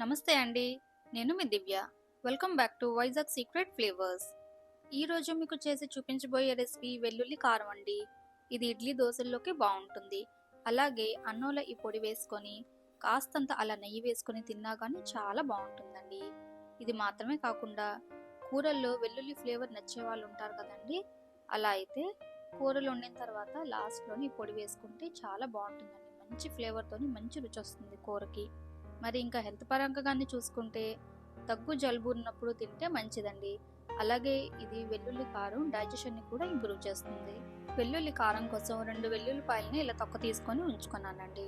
నమస్తే అండి నేను మీ Divya. Welcome back to Vizag secret flavours. ఈరోజు మీకు చేసి చూపించబోయే రెసిపీ వెల్లుల్లి కారం అండి. ఇది ఇడ్లీ దోశల్లోకి బాగుంటుంది. అలాగే అన్నంలో ఈ పొడి వేసుకొని కాస్తంత అలా నెయ్యి వేసుకొని తిన్నా కానీ చాలా బాగుంటుందండి. ఇది మాత్రమే కాకుండా కూరల్లో వెల్లుల్లి ఫ్లేవర్ నచ్చే వాళ్ళు ఉంటారు కదండి అలా అయితే కూరలు వండిన తర్వాత లాస్ట్లోని ఈ పొడి వేసుకుంటే చాలా బాగుంటుందండి. మంచి ఫ్లేవర్తోని మంచి రుచి వస్తుంది కూరకి. మరి ఇంకా హెల్త్ పరంగా కానీ చూసుకుంటే దగ్గు జలుబు ఉన్నప్పుడు తింటే మంచిదండి. అలాగే ఇది వెల్లుల్లి కారం డైజెషన్ని కూడా ఇంప్రూవ్ చేస్తుంది. వెల్లుల్లి కారం కోసం రెండు వెల్లుల్లిపాయలని ఇలా తొక్క తీసుకొని ఉంచుకున్నానండి.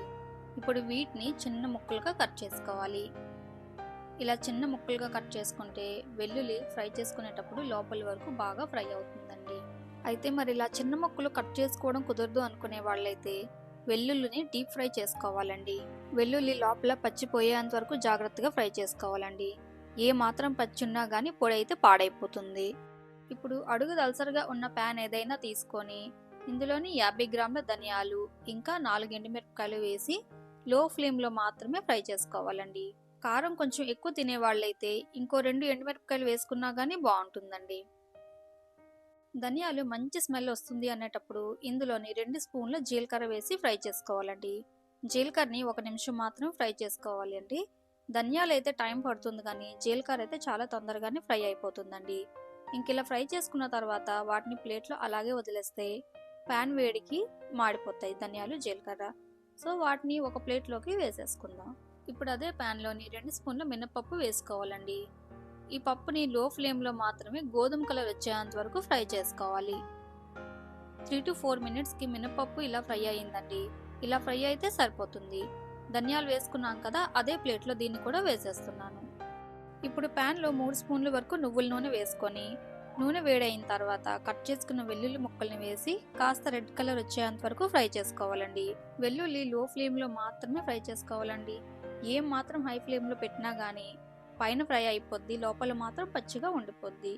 ఇప్పుడు వీటిని చిన్న ముక్కలుగా కట్ చేసుకోవాలి. ఇలా చిన్న ముక్కలుగా కట్ చేసుకుంటే వెల్లుల్లి ఫ్రై చేసుకునేటప్పుడు లోపల వరకు బాగా ఫ్రై అవుతుందండి. అయితే మరి ఇలా చిన్న ముక్కలు కట్ చేసుకోవడం కుదరదు అనుకునే వాళ్ళైతే వెల్లుల్లిని డీప్ ఫ్రై చేసుకోవాలండి. వెల్లుల్లి లోపల పచ్చిపోయేంత వరకు జాగ్రత్తగా ఫ్రై చేసుకోవాలండి. ఏ మాత్రం పచ్చి ఉన్నా కానీ పొడి అయితే పాడైపోతుంది. ఇప్పుడు అడుగు దలసరిగా ఉన్న ప్యాన్ ఏదైనా తీసుకొని ఇందులోని యాభై గ్రాముల ధనియాలు ఇంకా నాలుగు ఎండుమిరపకాయలు వేసి లో ఫ్లేమ్లో మాత్రమే ఫ్రై చేసుకోవాలండి. కారం కొంచెం ఎక్కువ తినే వాళ్ళైతే ఇంకో రెండు ఎండుమిరపకాయలు వేసుకున్నా కానీ బాగుంటుందండి. ధనియాలు మంచి స్మెల్ వస్తుంది అనేటప్పుడు ఇందులోని రెండు స్పూన్ల జీలకర్ర వేసి ఫ్రై చేసుకోవాలండి. జీలకర్రని ఒక నిమిషం మాత్రం ఫ్రై చేసుకోవాలి అండి. ధనియాలు అయితే టైం పడుతుంది కానీ జీలకర్ర అయితే చాలా తొందరగానే ఫ్రై అయిపోతుందండి. ఇంక ఇలా ఫ్రై చేసుకున్న తర్వాత వాటిని ప్లేట్లో అలాగే వదిలేస్తే ప్యాన్ వేడికి మాడిపోతాయి ధనియాలు జీలకర్ర. సో వాటిని ఒక ప్లేట్లోకి వేసేసుకుందాం. ఇప్పుడు అదే ప్యాన్లోని రెండు స్పూన్ల మినపప్పు వేసుకోవాలండి. ఈ పప్పుని లో ఫ్లేమ్లో మాత్రమే గోధుమ కలర్ వచ్చేంత వరకు ఫ్రై చేసుకోవాలి. త్రీ టు ఫోర్ మినిట్స్కి మినపప్పు ఇలా ఫ్రై అయ్యిందండి. ఇలా ఫ్రై అయితే సరిపోతుంది. ధనియాలు వేసుకున్నాం కదా అదే ప్లేట్లో దీన్ని కూడా వేసేస్తున్నాను. ఇప్పుడు ప్యాన్లో మూడు స్పూన్ల వరకు నువ్వుల నూనె వేసుకొని నూనె వేడైన తర్వాత కట్ చేసుకున్న వెల్లుల్లి ముక్కల్ని వేసి కాస్త రెడ్ కలర్ వచ్చేంత వరకు ఫ్రై చేసుకోవాలండి. వెల్లుల్లి లో ఫ్లేమ్లో మాత్రమే ఫ్రై చేసుకోవాలండి. ఏం మాత్రం హై ఫ్లేమ్లో పెట్టినా కానీ పైన ఫ్రై అయిపోద్ది లోపల మాత్రం పచ్చిగా ఉండిపోద్ది.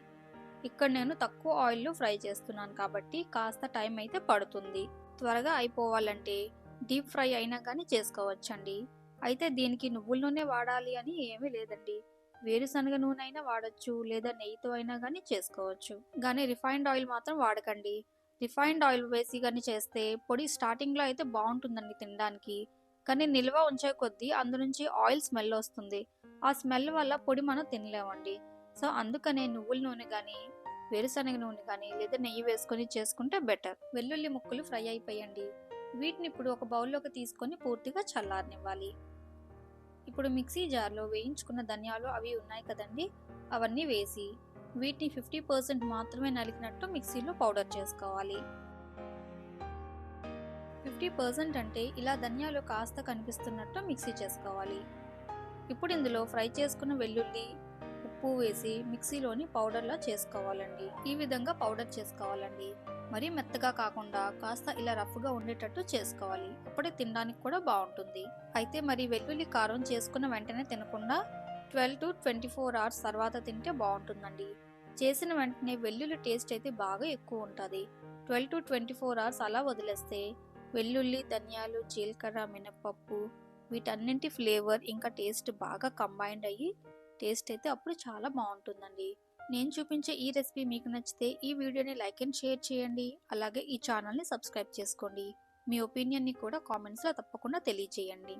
ఇక్కడ నేను తక్కువ ఆయిల్లో ఫ్రై చేస్తున్నాను కాబట్టి కాస్త టైం అయితే పడుతుంది. త్వరగా అయిపోవాలంటే డీప్ ఫ్రై అయినా కానీ చేసుకోవచ్చండి. అయితే దీనికి నువ్వుల నూనె వాడాలి అని ఏమీ లేదండి. వేరుశనగ నూనె అయినా వాడచ్చు లేదా నెయ్యితో అయినా కానీ చేసుకోవచ్చు. కానీ రిఫైన్డ్ ఆయిల్ మాత్రం వాడకండి. రిఫైన్డ్ ఆయిల్ వేసి కానీ చేస్తే పొడి స్టార్టింగ్లో అయితే బాగుంటుందండి తినడానికి. కానీ నిల్వ ఉంచే కొద్దీ అందు నుంచి ఆయిల్ స్మెల్ వస్తుంది. ఆ స్మెల్ వల్ల పొడి మనం తినలేమండి. సో అందుకనే నువ్వుల నూనె కానీ వేరుశనగ నూనె కానీ లేదా నెయ్యి వేసుకొని చేసుకుంటే బెటర్. వెల్లుల్లి ముక్కలు ఫ్రై అయిపోయండి. వీటిని ఇప్పుడు ఒక బౌల్లోకి తీసుకొని పూర్తిగా చల్లారనివ్వాలి. ఇప్పుడు మిక్సీ జార్లో వేయించుకున్న ధనియాలు అవి ఉన్నాయి కదండి అవన్నీ వేసి వీటిని ఫిఫ్టీ పర్సెంట్ మాత్రమే నలికినట్టు మిక్సీలో పౌడర్ చేసుకోవాలి. ఫిఫ్టీ పర్సెంట్ అంటే ఇలా ధనియాలు కాస్త కనిపిస్తున్నట్టు మిక్సీ చేసుకోవాలి. ఇప్పుడు ఇందులో ఫ్రై చేసుకున్న వెల్లుల్లి ఉప్పు వేసి మిక్సీలోని పౌడర్లా చేసుకోవాలండి. ఈ విధంగా పౌడర్ చేసుకోవాలండి. మరీ మెత్తగా కాకుండా కాస్త ఇలా రఫ్గా ఉండేటట్టు చేసుకోవాలి. అప్పుడే తినడానికి కూడా బాగుంటుంది. అయితే మరి వెల్లుల్లి కారం చేసుకున్న వెంటనే తినకుండా twelve to twenty four hours తర్వాత తింటే బాగుంటుందండి. చేసిన వెంటనే వెల్లుల్లి టేస్ట్ అయితే బాగా ఎక్కువ ఉంటుంది. Twelve to twenty four hours అలా వదిలేస్తే వెల్లుల్లి ధనియాలు జీలకర్ర మినప్పప్పు వీటన్నింటి ఫ్లేవర్ ఇంకా టేస్ట్ బాగా కంబైన్డ్ అయ్యి టేస్ట్ అయితే అప్పుడు చాలా బాగుంటుందండి. నేను చూపించే ఈ రెసిపీ మీకు నచ్చితే ఈ వీడియోని లైక్ అండ్ షేర్ చేయండి. అలాగే ఈ ఛానల్ని సబ్స్క్రైబ్ చేసుకోండి. మీ ఒపీనియన్ని కూడా కామెంట్స్లో తప్పకుండా తెలియజేయండి